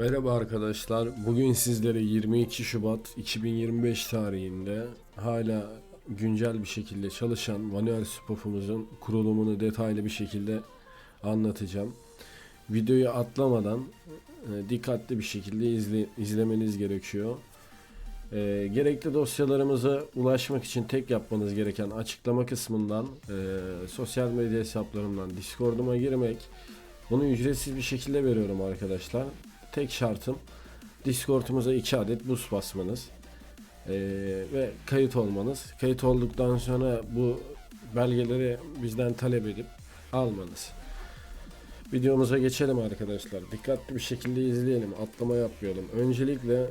Merhaba arkadaşlar. Bugün sizlere 22 Şubat 2025 tarihinde hala güncel bir şekilde çalışan manuel spofumuzun kurulumunu detaylı bir şekilde anlatacağım. Videoyu atlamadan e, dikkatli bir şekilde izle, izlemeniz gerekiyor. E, gerekli dosyalarımıza ulaşmak için tek yapmanız gereken açıklama kısmından e, sosyal medya hesaplarımdan Discord'uma girmek. Bunu ücretsiz bir şekilde veriyorum arkadaşlar. Tek şartım Discord'umuza 2 adet boost basmanız ee, ve kayıt olmanız. Kayıt olduktan sonra bu belgeleri bizden talep edip almanız. Videomuza geçelim arkadaşlar. Dikkatli bir şekilde izleyelim. Atlama yapmayalım. Öncelikle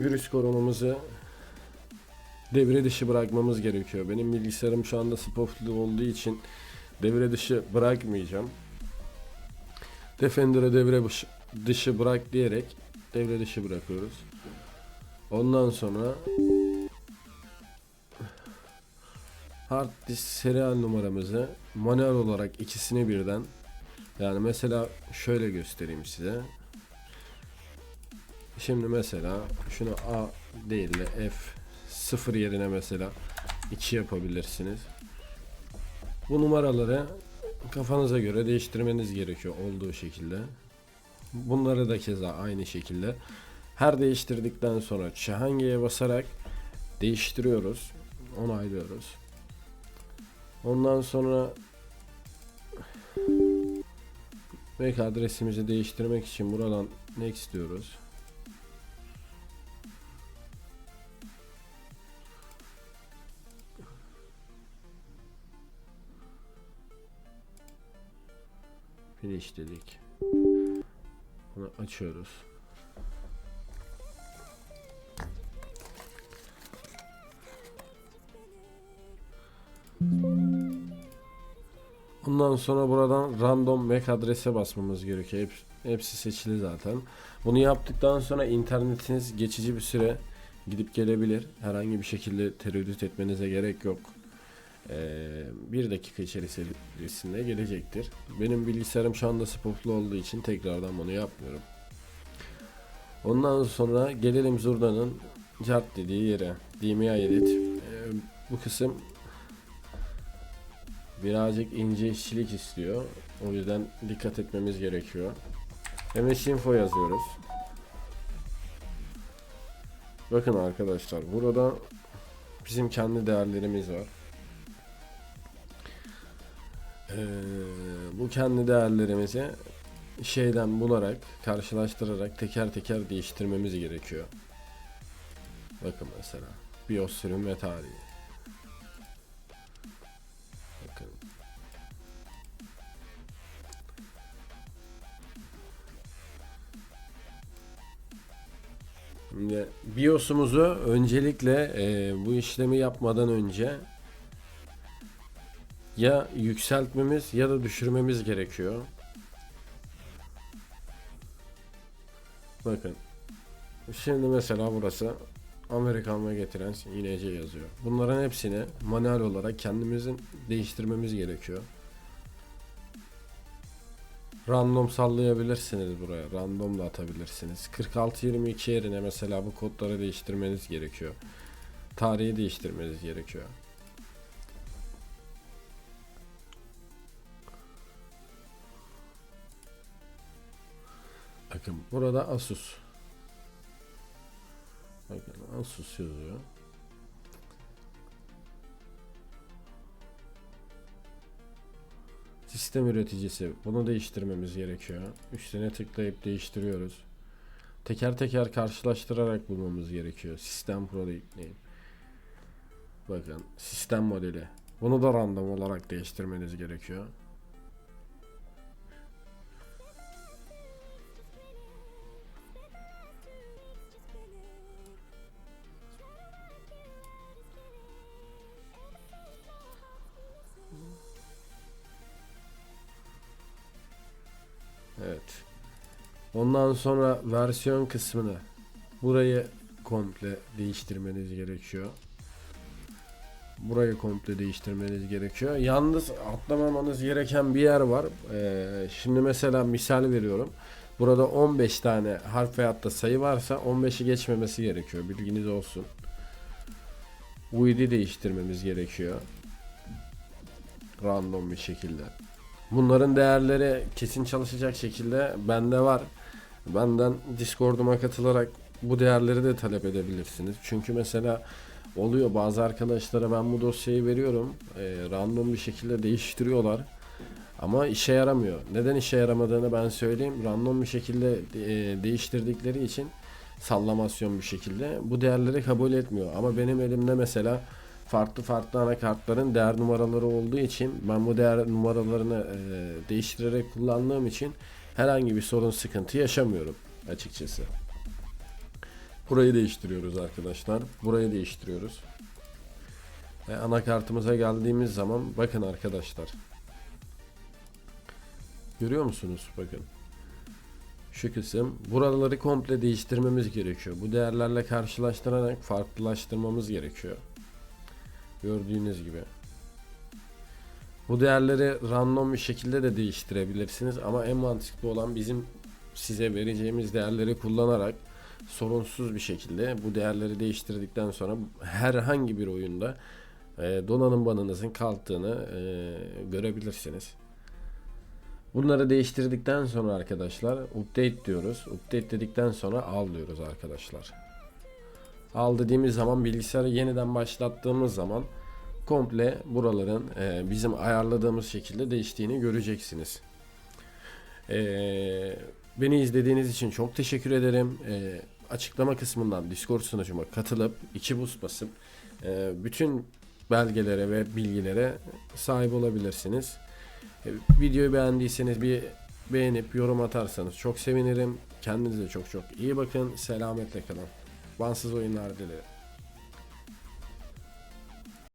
virüs korumamızı devre dışı bırakmamız gerekiyor. Benim bilgisayarım şu anda spoflu olduğu için devre dışı bırakmayacağım. Defender'ı devre dışı- dışı bırak diyerek devre dışı bırakıyoruz. Ondan sonra hard disk serial numaramızı manuel olarak ikisini birden yani mesela şöyle göstereyim size. Şimdi mesela şunu A değil de F 0 yerine mesela 2 yapabilirsiniz. Bu numaraları kafanıza göre değiştirmeniz gerekiyor olduğu şekilde. Bunları da keza aynı şekilde. Her değiştirdikten sonra Çahange'ye basarak değiştiriyoruz. Onaylıyoruz. Ondan sonra MAC adresimizi değiştirmek için buradan next diyoruz. Finish dedik. Açıyoruz. Ondan sonra buradan random MAC adrese basmamız gerekiyor. Hep, hepsi seçili zaten. Bunu yaptıktan sonra internetiniz geçici bir süre gidip gelebilir. Herhangi bir şekilde tereddüt etmenize gerek yok. Ee, bir dakika içerisinde gelecektir. Benim bilgisayarım şu anda spoflu olduğu için tekrardan bunu yapmıyorum. Ondan sonra gelelim Zurda'nın cart dediği yere. DMI edit. Ee, bu kısım birazcık ince işçilik istiyor. O yüzden dikkat etmemiz gerekiyor. MS info yazıyoruz. Bakın arkadaşlar burada bizim kendi değerlerimiz var. Ee, bu kendi değerlerimizi şeyden bularak, karşılaştırarak teker teker değiştirmemiz gerekiyor. Bakın mesela BIOS sürüm ve tarihi. Bakın. Şimdi BIOS'umuzu öncelikle e, bu işlemi yapmadan önce ya yükseltmemiz ya da düşürmemiz gerekiyor. Bakın. Şimdi mesela burası Amerikan ve getiren INC yazıyor. Bunların hepsini manuel olarak kendimizin değiştirmemiz gerekiyor. Random sallayabilirsiniz buraya. Random da atabilirsiniz. 4622 yerine mesela bu kodları değiştirmeniz gerekiyor. Tarihi değiştirmeniz gerekiyor. Bakın burada Asus. Bakın Asus yazıyor. Sistem üreticisi. Bunu değiştirmemiz gerekiyor. Üstüne tıklayıp değiştiriyoruz. Teker teker karşılaştırarak bulmamız gerekiyor. Sistem Pro yükleyip. Bakın sistem modeli. Bunu da random olarak değiştirmeniz gerekiyor. Ondan sonra versiyon kısmını burayı komple değiştirmeniz gerekiyor. Burayı komple değiştirmeniz gerekiyor. Yalnız atlamamanız gereken bir yer var. Ee, şimdi mesela misal veriyorum. Burada 15 tane harf veyahut da sayı varsa 15'i geçmemesi gerekiyor. Bilginiz olsun. UID değiştirmemiz gerekiyor. Random bir şekilde. Bunların değerleri kesin çalışacak şekilde bende var. Benden Discord'uma katılarak bu değerleri de talep edebilirsiniz. Çünkü mesela oluyor bazı arkadaşlara ben bu dosyayı veriyorum. e, random bir şekilde değiştiriyorlar. Ama işe yaramıyor. Neden işe yaramadığını ben söyleyeyim. Random bir şekilde e, değiştirdikleri için sallamasyon bir şekilde bu değerleri kabul etmiyor. Ama benim elimde mesela farklı farklı anakartların değer numaraları olduğu için ben bu değer numaralarını e, değiştirerek kullandığım için herhangi bir sorun sıkıntı yaşamıyorum açıkçası. Burayı değiştiriyoruz arkadaşlar. Burayı değiştiriyoruz. Ve anakartımıza geldiğimiz zaman bakın arkadaşlar. Görüyor musunuz? Bakın. Şu kısım. Buraları komple değiştirmemiz gerekiyor. Bu değerlerle karşılaştırarak farklılaştırmamız gerekiyor. Gördüğünüz gibi. Bu değerleri random bir şekilde de değiştirebilirsiniz ama en mantıklı olan bizim size vereceğimiz değerleri kullanarak sorunsuz bir şekilde bu değerleri değiştirdikten sonra herhangi bir oyunda e, donanım banınızın kalktığını e, görebilirsiniz. Bunları değiştirdikten sonra arkadaşlar update diyoruz. Update dedikten sonra al diyoruz arkadaşlar. Al dediğimiz zaman bilgisayarı yeniden başlattığımız zaman komple buraların e, bizim ayarladığımız şekilde değiştiğini göreceksiniz. E, beni izlediğiniz için çok teşekkür ederim. E, açıklama kısmından Discord sunucuma katılıp iki boost basıp e, bütün belgelere ve bilgilere sahip olabilirsiniz. E, videoyu beğendiyseniz bir beğenip yorum atarsanız çok sevinirim. Kendinize çok çok iyi bakın. Selametle kalın. Bansız oyunlar dilerim.